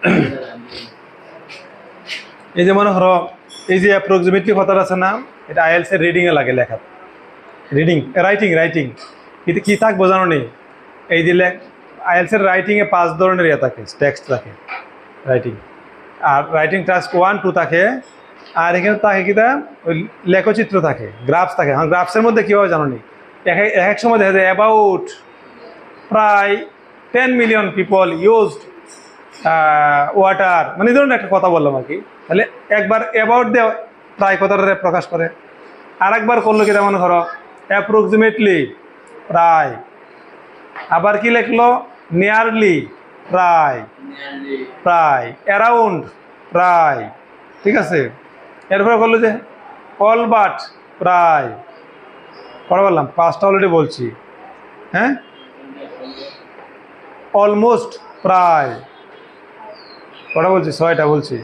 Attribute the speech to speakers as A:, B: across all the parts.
A: এই যে মনে করো, এই যে অ্যাপ্রক্সিমেটলি কথাটা আছে না, এটা আইএলস এর রিডিং এ লাগে লেখা। রিডিং রাইটিং রাইটিং কিন্তু কি থাক বোঝানো নেই এই যে আইএলস এর রাইটিং এ পাঁচ ধরনের ইয়ে থাকে টেক্সট থাকে রাইটিং আর রাইটিং টাস্ক ওয়ান টু থাকে, আর এখানে থাকে কিটা ওই লেখচিত্র থাকে গ্রাফস থাকে। হ্যাঁ গ্রাফসের মধ্যে কীভাবে জানো নি? এক এক সময় দেখা যায় অ্যাবাউট প্রায় ten million people used water মানে ধরুন একটা কথা বললাম আর কি। তাহলে একবার অ্যাবাউট দিয়ে প্রায় কথাটা প্রকাশ করে। আর একবার করল কি মনে ধরো অ্যাপ্রক্সিমেটলি প্রায়। আবার কি লিখলো? নিয়ারলি প্রায়। প্রায়। অ্যারাউন্ড প্রায়। ঠিক আছে? এরপরে করল যে অল বাট প্রায়। পরে বললাম পাঁচটা অলরেডি বলছি। হ্যাঁ? অলমোস্ট প্রায়। কটা বলছি? ছয়টা বলছি।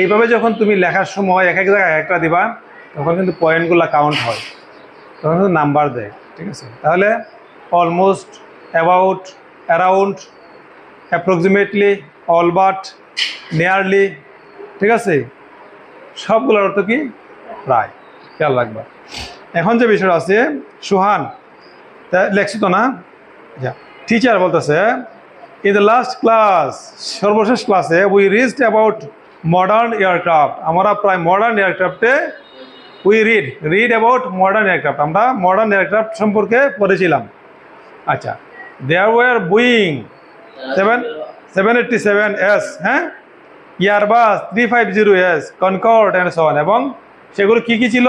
A: এইভাবে যখন তুমি লেখার সময় এক এক জায়গায় এক একটা দিবা, তখন কিন্তু পয়েন্টগুলো কাউন্ট হয়। তখন কিন্তু নাম্বার দেয়, ঠিক আছে? তাহলে almost about around approximately all but nearly ঠিক আছে? সবগুলোর অর্থ কি? প্রায় খেয়াল রাখবা। এখন যে বিষয়টা আছে, সুহান লেখছি তো না? টিচার বলতেছে ইন দ্য লাস্ট ক্লাস সর্বশেষ ক্লাসে we reached about modern aircraft আমরা প্রায় modern এয়ারক্রাফটে we read read about modern aircraft আমরা মডার্ন এয়ারক্রাফট সম্পর্কে পড়েছিলাম। আচ্ছা there were Boeing seven seven eighty seven s হ্যাঁ Airbus three five zero s Concorde and so on এবং সেগুলো কী কী ছিল?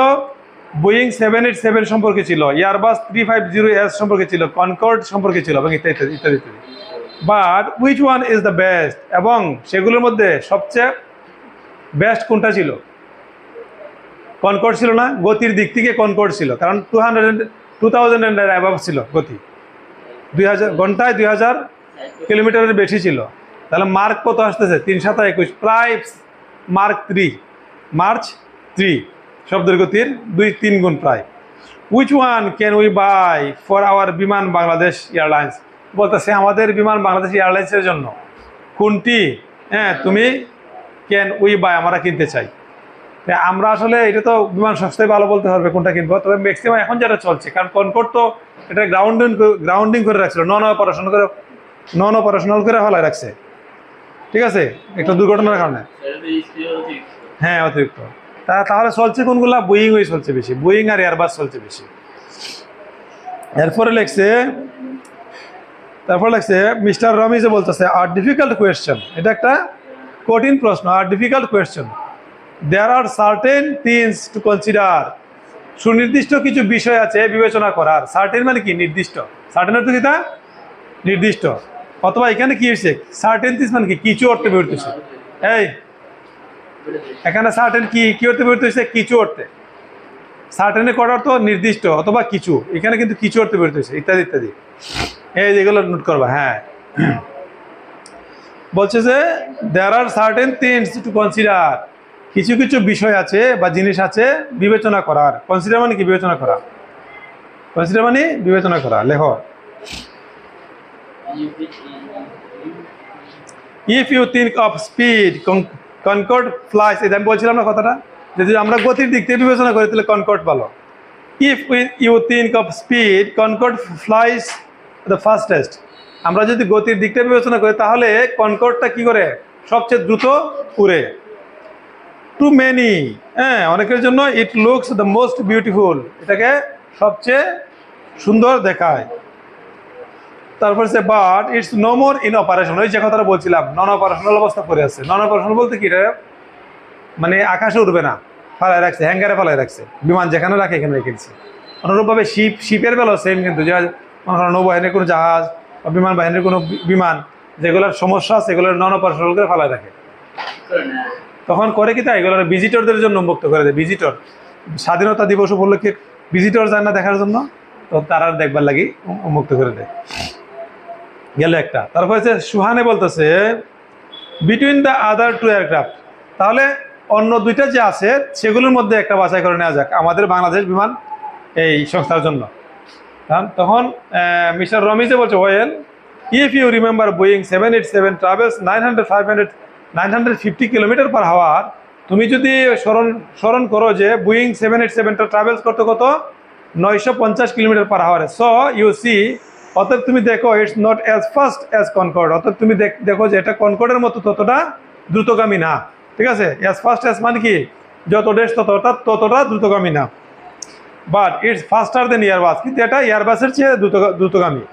A: বোয়িং সেভেন এইট সেভেন সম্পর্কে ছিল Airbus three five zero s সম্পর্কে ছিল কনকর্ড সম্পর্কে ছিল, এবং ইত্যাদি ইত্যাদি ইত্যাদি। But which one is the best এবং সেগুলোর মধ্যে সবচেয়ে বেস্ট কোনটা ছিল? কনকর্ড ছিল না? গতির দিক থেকে কনকর্ড ছিল। কারণ two hundred two thousand above ছিল গতি। দুই হাজার ঘন্টায় দুই হাজার কিলোমিটারের বেশি ছিল। তাহলে মার্ক কত আসতেছে? তিন সাতা একুশ। প্রায় মার্ক থ্রি মার্চ থ্রি শব্দের গতির দুই তিন গুণ প্রায়। Which one can we buy for our Biman Bangladesh airlines বলতেছে, আমাদের বিমান বাংলাদেশ এয়ারলাইন্সের জন্য কোনটি হ্যাঁ তুমি ক্যান উই বাই আমরা কিনতে চাই। আমরা আসলে এটা তো বিমান সংস্থায় ভালো বলতে পারবে কোনটা কিনবো, তবে ম্যাক্সিমাম এখন যেটা চলছে, কারণ কনকোর্ট তো এটা গ্রাউন্ডিং গ্রাউন্ডিং করে রাখছিল নন অপারেশন করে নন অপারেশনাল করে ফেলায় রাখছে। ঠিক আছে? একটা দুর্ঘটনার কারণে। হ্যাঁ অতিরিক্ত। তা তাহলে চলছে কোনগুলা? বুইং ওই চলছে বেশি। বুইং আর এয়ারবাস চলছে বেশি। এরপরে লেখছে তারপর লাগছে মিস্টার রমিজে বলতেছে, আর ডিফিকাল্ট কোয়েশ্চেন এটা একটা কঠিন প্রশ্ন, আর difficult question there are certain things to consider সুনির্দিষ্ট কিছু বিষয় আছে বিবেচনা করার। সার্টেন মানে কি? নির্দিষ্ট। সার্টেন অর্থ কি তা? নির্দিষ্ট। অথবা এখানে কি হয়েছে? সার্টেন থিংস মানে কি? কিছু অর্থে বেরোতেছে এই, এখানে সার্টেন কি কি অর্থে বেরোতে হয়েছে? কিছু অর্থে। সার্টেনে করার অর্থ? নির্দিষ্ট অথবা কিছু। এখানে কিন্তু কিছু অর্থে বেরোতে হয়েছে, ইত্যাদি ইত্যাদি। এই যেগুলো নোট করবা হ্যাঁ। বলছে যে there are certain things to consider কিছু কিছু বিষয় আছে বা জিনিস আছে বিবেচনা করার। কনসিডার মানে কি? বিবেচনা করা। কনসিডার মানে বিবেচনা করা, লেখো। If you think of speed Concorde flies এটা আমি বলছিলাম না কথাটা? যদি আমরা গতির দিক থেকে বিবেচনা করি, তাহলে কনকর্ড ভালো। If you think of speed Concorde flies the fastest আমরা যদি গতির দিকটা বিবেচনা করি, তাহলে কনকর্ডটা কি করে? সবচেয়ে দ্রুত উড়ে। টু মেনি হ্যাঁ অনেকের জন্য it looks the most beautiful এটাকে সবচেয়ে সুন্দর দেখায়। তারপর সে but it's no more in operation ওই যে কথাটা বলছিলাম নন অপারেশনাল অবস্থা করে আছে। নন অপারেশনাল বলতে কি মানে আকাশে উঠবে না, ফালায় রাখছে হ্যাঙ্গারে ফালায় রাখছে। বিমান যেখানে রাখে, এখানে রেখে দিচ্ছে। অনুরূপভাবে শিপ শিপের বেলাও সেম কিন্তু। যে মনে নৌবাহিনীর কোনো জাহাজ বা বিমান বাহিনীর কোনো বিমান, যেগুলোর সমস্যা আছে, এগুলোর নন অপারেশনাল করে ফালায় রাখে তখন করে কি তাই? এগুলোর ভিজিটরদের জন্য মুক্ত করে দেয় ভিজিটর স্বাধীনতা দিবস উপলক্ষে ভিজিটর যায় না দেখার জন্য, তো তারা দেখবার লাগি মুক্ত করে দেয়। গেল একটা। তারপর হচ্ছে সুহানে বলতেছে between the other two aircraft তাহলে অন্য দুইটা যে আছে, সেগুলোর মধ্যে একটা বাছাই করে নেওয়া যাক, আমাদের বাংলাদেশ বিমান এই সংস্থার জন্য। তখন মিস্টার রমিজে বলছে, well if you remember Boeing seven eight seven travels nine hundred five nine hundred fifty kilometre per hour তুমি যদি স্মরণ স্মরণ করো যে বোয়িং সেভেন এইট সেভেনটা ট্রাভেলস করতে কত? নয়শো পঞ্চাশ কিলোমিটার পার হাওয়ারে সো ইউ সি অতএব তুমি দেখো it's not as fast as Concorde অতএব তুমি দেখ- যে এটা কনকর্ডের মতো ততটা দ্রুতগামী না। ঠিক আছে? অ্যাজ ফাস্ট অ্যাজ মানে কি? যত দেশ ততটা ততটা দ্রুতগামী না। But it's faster than Airbus কিন্তু এটা ইয়ারবাসের চেয়ে দ্রুত দ্রুতগামী।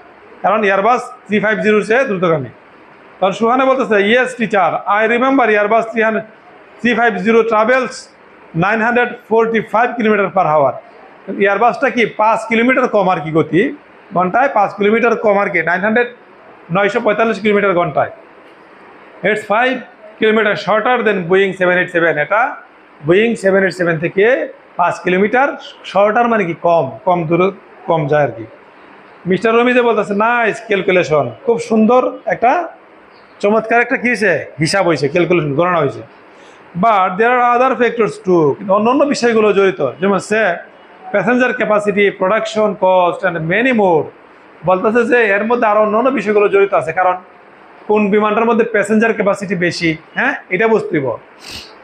A: কারণ ইয়ারবাস থ্রি ফাইভ জিরোর চেয়ে দ্রুতগামী। কারণ সুহানে বলতেছে yes teacher I remember Airbus three hundred three five zero travels nine hundred forty five kilometre per hour ইয়ারবাসটা কি পাঁচ কিলোমিটার কম আর কি গতি? ঘন্টায় পাঁচ কিলোমিটার কম আর কি নাইন হান্ড্রেড নয়শো পঁয়তাল্লিশ কিলোমিটার ঘন্টায়। It's five kilometre shorter than Boeing seven eight seven এটা বোয়িং সেভেন এইট সেভেন থেকে পাঁচ কিলোমিটার শর্টার মানে কি? কম কম দূর কম যায় আর কি। মিস্টার রমিজে বলতেছে নাইস ক্যালকুলেশন খুব সুন্দর একটা, চমৎকার একটা কী হয়েছে? হিসাব হয়েছে ক্যালকুলেশন গণনা হয়েছে। But there are other factors too কিন্তু অন্য অন্য বিষয়গুলো জড়িত। যেমন সে passenger capacity production cost and many more বলতেছে যে, এর মধ্যে আরও অন্য অন্য বিষয়গুলো জড়িত আছে, কারণ কোন বিমানটার মধ্যে প্যাসেঞ্জার ক্যাপাসিটি বেশি হ্যাঁ? এটা বুঝতে হইব।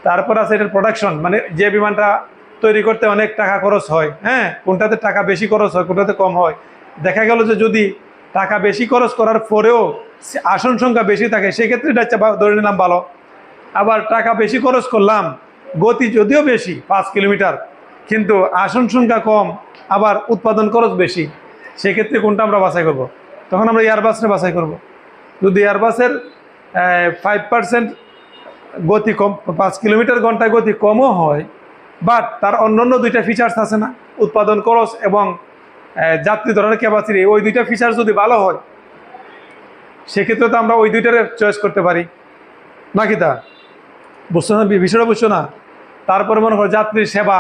A: তারপর আছে এটার প্রোডাকশন মানে যে বিমানটা তৈরি করতে অনেক টাকা খরচ হয় হ্যাঁ? কোনটাতে টাকা বেশি খরচ হয়, কোনটাতে কম হয়। দেখা গেল যে যদি টাকা বেশি খরচ করার পরেও আসন সংখ্যা বেশি থাকে, সেক্ষেত্রে এটা ধরে নিলাম ভালো। আবার টাকা বেশি খরচ করলাম, গতি যদিও বেশি, পাঁচ কিলোমিটার, কিন্তু আসন সংখ্যা কম, আবার উৎপাদন খরচ বেশি, সেক্ষেত্রে কোনটা আমরা বাছাই করব? তখন আমরা এয়ারবাসটা বাছাই করব। যদি এয়ারবাসের ফাইভ পার্সেন্ট গতি কম, পাঁচ কিলোমিটার ঘন্টায় গতি কমও হয় বাট তার অন্যান্য দুইটা ফিচার্স আছে না, উৎপাদন খরচ এবং যাত্রী ধরার ক্যাপাসিটি ওই দুইটা ফিচার্স যদি ভালো হয়, সেক্ষেত্রে তো আমরা ওই দুইটার চয়েস করতে পারি। নাকি তা? বুঝছ না বিষয়টা বুঝছ না? তারপরে মনে করো যাত্রীর সেবা,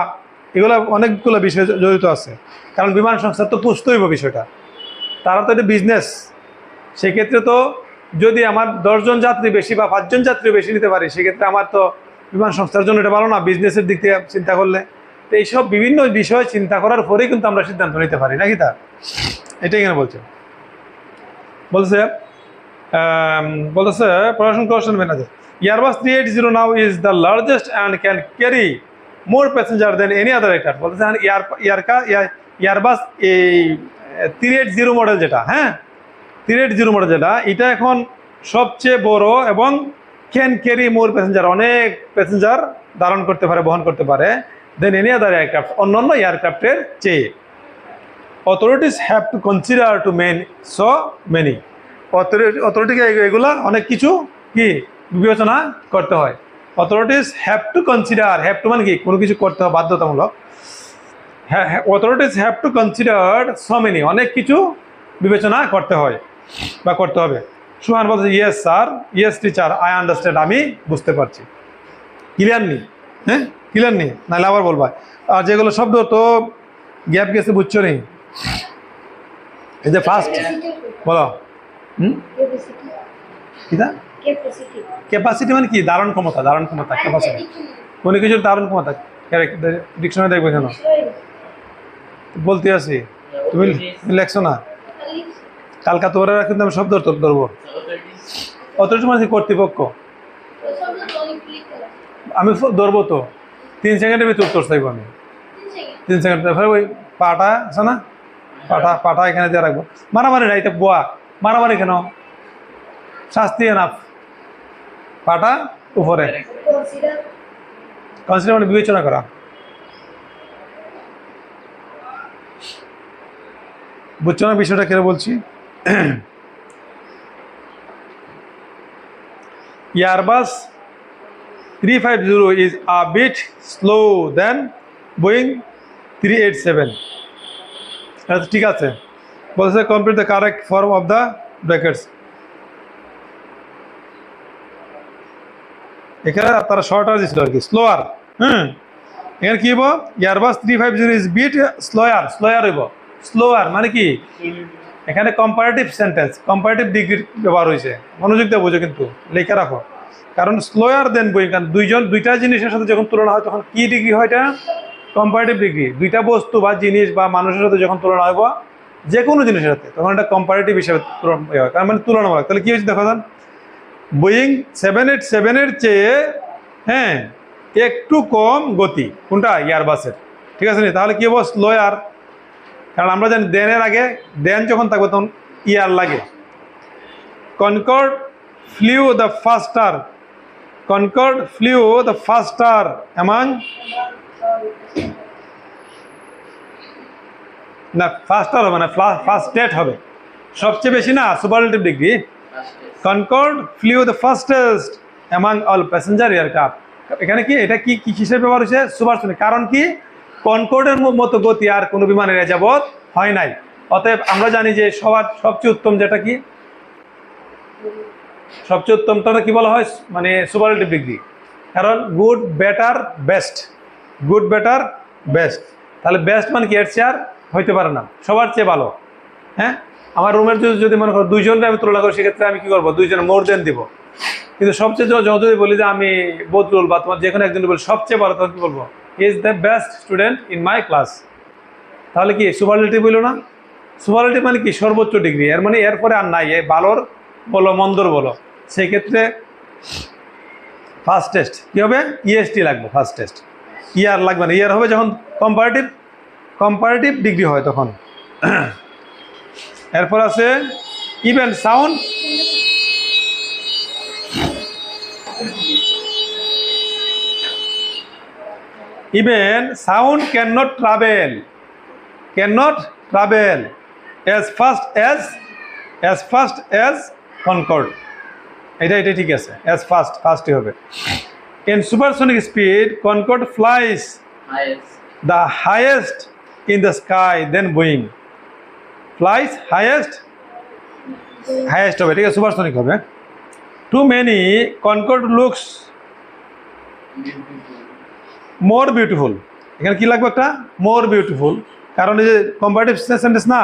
A: এগুলো অনেকগুলো বিষয় জড়িত আছে। কারণ বিমান সংস্থা তো পুষতেই হবে বিষয়টা। তারা তো এটা বিজনেস সেক্ষেত্রে তো যদি আমার দশজন যাত্রী বেশি বা পাঁচজন যাত্রী বেশি নিতে পারি, সেক্ষেত্রে আমার তো বিমান সংস্থার জন্য এটা ভালো না বিজনেসের দিক থেকে চিন্তা করলে। তো এইসব বিভিন্ন বিষয় চিন্তা করার পরেই কিন্তু আমরা সিদ্ধান্ত নিতে পারি, নাকি তা? এটাই এখানে বলছে বলছে বলছে বলতেছে production question manager Airbus three eight zero now is the largest and can carry more passenger than any other এটার বলতেছে ইয়ার ইয়ারকা ইয়ারবাস এই থ্রি এইট জিরো মডেল যেটা হ্যাঁ? থ্রি এইট জিরো মডেল যেটা, এটা এখন সবচেয়ে বড় এবং ক্যান ক্যারি মোর প্যাসেঞ্জার অনেক প্যাসেঞ্জার ধারণ করতে পারে, বহন করতে পারে। দেন এনি আদার এয়ারক্রাফট অন্যান্য এয়ারক্রাফটের চেয়ে। Authorities have to consider to men so many অথরিটিকে এগুলা অনেক কিছু কি বিবেচনা করতে হয়। Authorities have to consider have to মানে কি? কোনো কিছু করতে হয়, বাধ্যতামূলক। হ্যাঁ authorities have to consider so many অনেক কিছু বিবেচনা করতে হয় বা করতে হবে। সুহান বলছে yes sir yes teacher I understand আমি বুঝতে পারছি। ক্লিয়ার নি? হ্যাঁ? ক্লিয়ার নেই নাহলে আবার বলবা। আর যেগুলো শব্দ, তো গ্যাপ গেছে, বুঝছ নেই এই যে ফার্স্ট বলো। হুম? ক্যাপাসিটি মানে কি? ধারণ ক্ষমতা ধারণ ক্ষমতা ক্যাপাসিটি কোনো কিছুর ধারণ ক্ষমতা? ডিকশনারি দেখবে কেন বলতে আসি তুমি লেখছো না? কালকা তোরা কিন্তু আমি সব ধর- ধরবো। অথচ মানে কর্তৃপক্ষ। আমি ধরবো তো। তিন সেকেন্ডের ভিতরে উত্তর চাইব আমি। তিন সেকেন্ড ওই পাটা আছে না? পাটা পাটা এখানে দিয়ে রাখব। মারামারি না, এটা বোয়া। মারামারি কেন? শাস্তি এনাফ। পাটা উপরে। কনসিডার মানে বিবেচনা করা। বুঝছ না বিষয়টা কেন বলছি? Is a bit slow than Boeing three eight seven আচ্ছা ঠিক আছে। বলছে complete the correct form of the brackets এখানে তারা শর্টার দিছিল আর কি স্লোয়ার হুম। এখানে কি হইব? Airbus three five zero is bit slower slower হইব। স্লোয়ার মানে কি? এখানে কম্পারেটিভ সেন্টেন্স কম্পারেটিভ ডিগ্রি ব্যবহার হয়েছে। মনোযোগ দিয়ে বুঝো কিন্তু, লেখা রাখো। কারণ স্লোয়ার দেন বই কারণ দুইজন, দুইটা জিনিসের সাথে যখন তুলনা হয় তখন কি ডিগ্রি হয় এটা? কম্পারেটিভ ডিগ্রি দুইটা বস্তু বা জিনিস বা মানুষের সাথে যখন তুলনা হইব যে কোনো জিনিসের সাথে, তখন এটা কম্পারেটিভ হিসেবে ইয়ে হয়। তার মানে তুলনামূলক। তাহলে কী হয়েছে দেখো দেন বোয়িং সেভেন এইট সেভেনের চেয়ে হ্যাঁ একটু কম গতি, কোনটা? ইয়ারবাসের ঠিক আছে নি? তাহলে কী হব? স্লো আর কারণ আমরা জানি দেনের আগে দেন যখন থাকবে তখন ইয়ার লাগে। Concorde flew the faster Concorde flew the faster among না ফাস্টার হবে না ফাস্টেট হবে। সবচেয়ে বেশি না, superlative degree. Concorde flew the fastest among all passenger aircraft. এখানে কি, এটা কি কি কিসের ব্যবহার হয়েছে? সুপারসনিক কারণ কি? কনকর্ডের মতো গতি আর কোনো বিমানের এ যাবৎ হয় নাই। অতএব আমরা জানি যে সবার সবচেয়ে উত্তম যেটা কি? সবচেয়ে উত্তমটা কি বলা হয়? মানে সুপারলেটিভ ডিগ্রি কারণ good better best good better best তাহলে বেস্ট মানে কি? এর চেয়ার হইতে পারে না। সবার চেয়ে ভালো। হ্যাঁ? আমার রুমের যদি যদি মনে করো দুইজনকে আমি তুলনা করি, সেক্ষেত্রে আমি কি করব? দুইজনে মোর দেন দিব। কিন্তু সবচেয়ে যদি বলি যে আমি বদরুল বা তোমার যে কোনো একজন বলি, সবচেয়ে ভালো তখন কি বলব? Is the best student in my class তাহলে কি সুপারলেটিভ বলল না? সুপারলেটিভ মানে কি সর্বোচ্চ ডিগ্রি এর মানে এরপরে আর নাই, এই ভালোর বলো, মন্দর বলো। সেই ক্ষেত্রে ফার্স্ট টেস্ট কী হবে? ইএসটি লাগবে ফার্স্ট টেস্ট ইয়ার লাগবে না। ইয়ার হবে যখন কম্পারেটিভ কম্পারেটিভ ডিগ্রি হয় তখন। এরপর আছে even sound even sound can not travel can not travel as fast as as fast as Concorde এটা এটা ঠিক আছে। এজ ফার্স্ট ফার্স্টই হবে। In supersonic speed Concorde flies the highest in the sky than Boeing flies highest highest হবে। ঠিক আছে supersonic হবে। Too many Concorde looks more beautiful এখানে কি লাগবে একটা? মোর বিউটিফুল কারণ এই যে কম্পারেটিভ সেন্টেন্স না,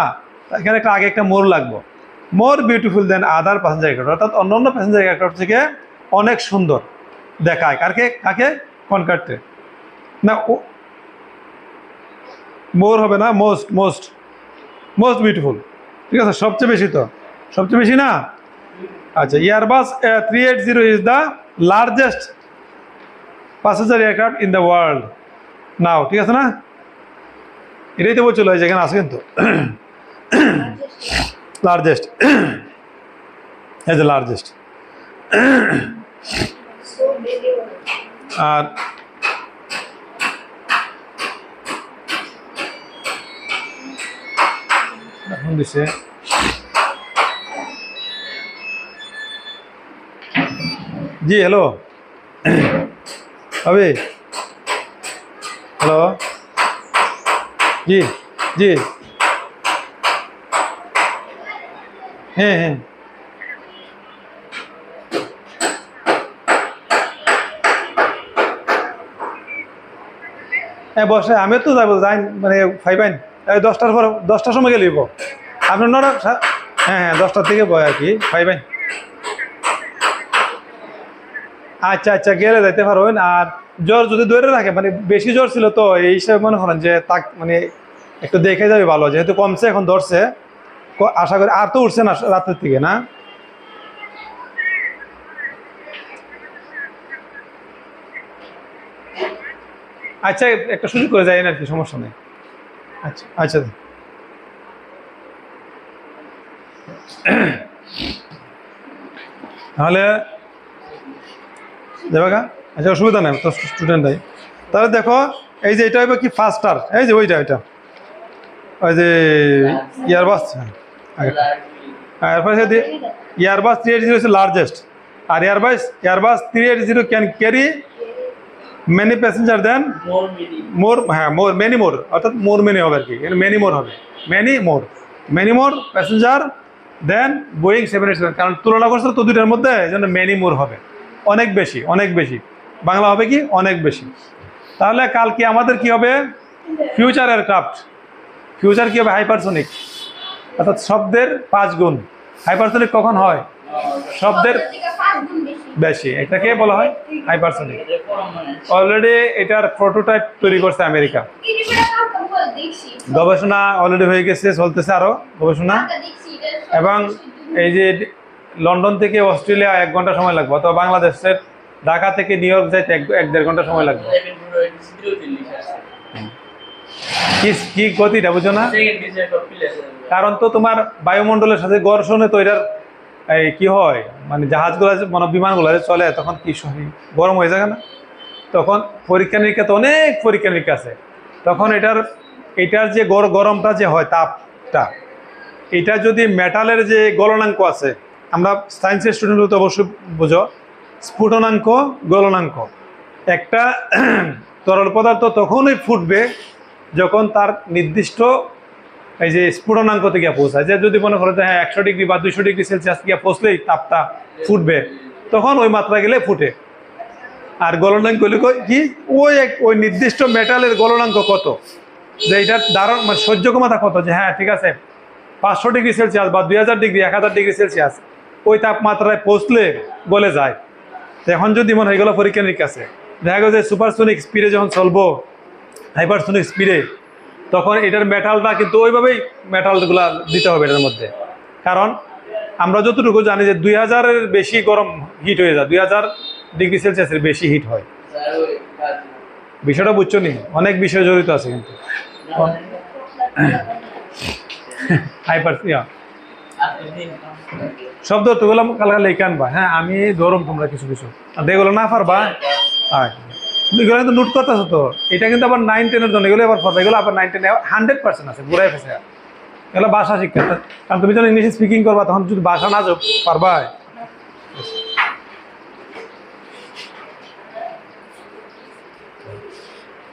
A: এখানে একটা আগে একটা মোর লাগবে। More beautiful than other passenger aircraft অর্থাৎ অন্য অন্য প্যাসেঞ্জার এয়ারক্রাফট থেকে অনেক সুন্দর দেখায়। কারকে? কাকে? কনকার্টে না মোর হবে না মোস্ট মোস্ট মোস্ট বিউটিফুল ঠিক আছে? সবচেয়ে বেশি তো। সবচেয়ে বেশি না? আচ্ছা Airbus three eight zero is the largest passenger aircraft in the world. Now, ঠিক আছে না? এটাই তো বলছিল যেখানে আছে কিন্তু। লার্জেস্ট এই যে লার্জেস্ট আর এখন দিছে। জি হ্যালো अबे हेलो जी जी হ্যাঁ হ্যাঁ হ্যাঁ বসে আমিও তো যাবো যাই মানে ফাইবাইন এই দশটার পর দশটার সময় গেলে আপনার নটা সা- হ্যাঁ হ্যাঁ দশটার থেকে বয় আর কি ফাইবাইন আচ্ছা আচ্ছা গেলে যাইতে পারবেন। আর জ্বর যদি ধরে রাখে মানে বেশি জ্বর ছিল তো, এই হিসাবে মনে করেন যে তাক মানে একটু দেখে যাবে ভালো। যেহেতু কমছে, এখন ধরছে। আশা করি আর তো উঠছে না রাতের থেকে না? আচ্ছা একটা সুযোগ করে যাই আর কি, সমস্যা নেই। আচ্ছা আচ্ছা। তাহলে গা? আচ্ছা অসুবিধা নেই তো স্টুডেন্টরাই তাহলে দেখো এই যে এটা হবে কি ফাস্টার এই যে ওইটা ওইটা। ওই যে ইয়ারবাস এরপরে যদি ইয়ারবাস থ্রি এইট জিরো হচ্ছে largest R Airbus Airbus three eight zero can carry many passenger than
B: more
A: হ্যাঁ মোর মেনি মোর অর্থাৎ মোর মেনি হবে আর কি। মেনি মোর হবে। Many more many more passenger than Boeing seven eight seven কারণ তুলনা করছে তো দুইটার মধ্যে এই জন্য মেনি মোর হবে। অনেক বেশি অনেক বেশি। বাংলা হবে কি? অনেক বেশি। তাহলে কাল কি আমাদের কি হবে? ফিউচার এয়ারক্রাফট ফিউচার কি হবে? হাইপারসনিক অর্থাৎ শব্দের পাঁচ গুণ। হাইপারসনিক কখন হয়? শব্দের
C: বেশি।
A: এটাকে বলা হয় হাইপারসোনিক অলরেডি এটার প্রোটোটাইপ তৈরি করছে আমেরিকা। গবেষণা অলরেডি হয়ে গেছে, চলতেছে আরও গবেষণা। এবং এই যে লন্ডন থেকে অস্ট্রেলিয়া এক ঘণ্টা সময় লাগবে, অথবা বাংলাদেশের ঢাকা থেকে নিউ ইয়র্ক যাইতে এক দেড় ঘণ্টা সময় লাগবে। কি গতিটা, বুঝো না? কারণ তো তোমার বায়ুমণ্ডলের সাথে ঘর্ষণে তো এটার এই কি হয় মানে জাহাজগুলো মানে বিমানগুলো চলে, তখন কি গরম হয়ে যায় না? তখন পরীক্ষা নিরীক্ষা তো অনেক পরীক্ষা নিরীক্ষা আছে। তখন এটার এটার যে গর- গরমটা যে হয়, তাপটা, এটা যদি মেটালের যে গলনাঙ্ক আছে আমরা সায়েন্সের স্টুডেন্ট তো অবশ্যই বুঝো। স্ফুটনাঙ্ক, গলনাঙ্ক। একটা তরল পদার্থ তখনই ফুটবে যখন তার নির্দিষ্ট এই যে স্ফুটনাঙ্ক থেকে পৌঁছায়। যে যদি মনে করো যে হ্যাঁ একশো ডিগ্রি বা দুইশো ডিগ্রি সেলসিয়াস গিয়ে পৌঁছলেই তাপটা ফুটবে, তখন ওই মাত্রা গেলে ফুটে। আর গলনাঙ্ক কি? ওই এক, ওই নির্দিষ্ট মেটালের গলনাঙ্ক কত? যে এটার ধারণ মানে সহ্য ক্ষমতা কত? যে হ্যাঁ ঠিক আছে, পাঁচশো ডিগ্রি সেলসিয়াস বা দুই হাজার ডিগ্রি, এক হাজার ডিগ্রি সেলসিয়াস ওই তাপমাত্রায় পৌঁছলে গলে যায়। এখন যদি মনে হয় এগুলো পরীক্ষা নিরীক্ষা আছে। দেখা গেছে সুপারসোনিক স্পিডে যখন চলবো হাইপারসোনিক স্পিডে তখন এটার মেটালটা কিন্তু ওইভাবেই মেটালগুলা দিতে হবে এটার মধ্যে। কারণ আমরা যতটুকু জানি যে দুই হাজারের বেশি গরম হিট হয়ে যায় দুই হাজার ডিগ্রি সেলসিয়াসের বেশি হিট হয়। বিষয়টা বুঝছ নি? অনেক বিষয় জড়িত আছে কিন্তু। হাইপার শব্দ তুগুলো কালকে লেখে আনবা। হ্যাঁ আমি ধরম তোমরা কিছু কিছু। দেখল না পারবা? এগুলো কিন্তু নোট করতেছো তো। এটা কিন্তু আবার নাইন টেনের জন্য। এগুলো আবার পারবা এগুলো আবার নাইন টেনে হান্ড্রেড পার্সেন্ট আছে, ঘুরাই ফেসে এগুলো ভাষা শিক্ষা। কারণ তুমি যখন ইংলিশে স্পিকিং করবা, তখন যদি ভাষা না পারবা?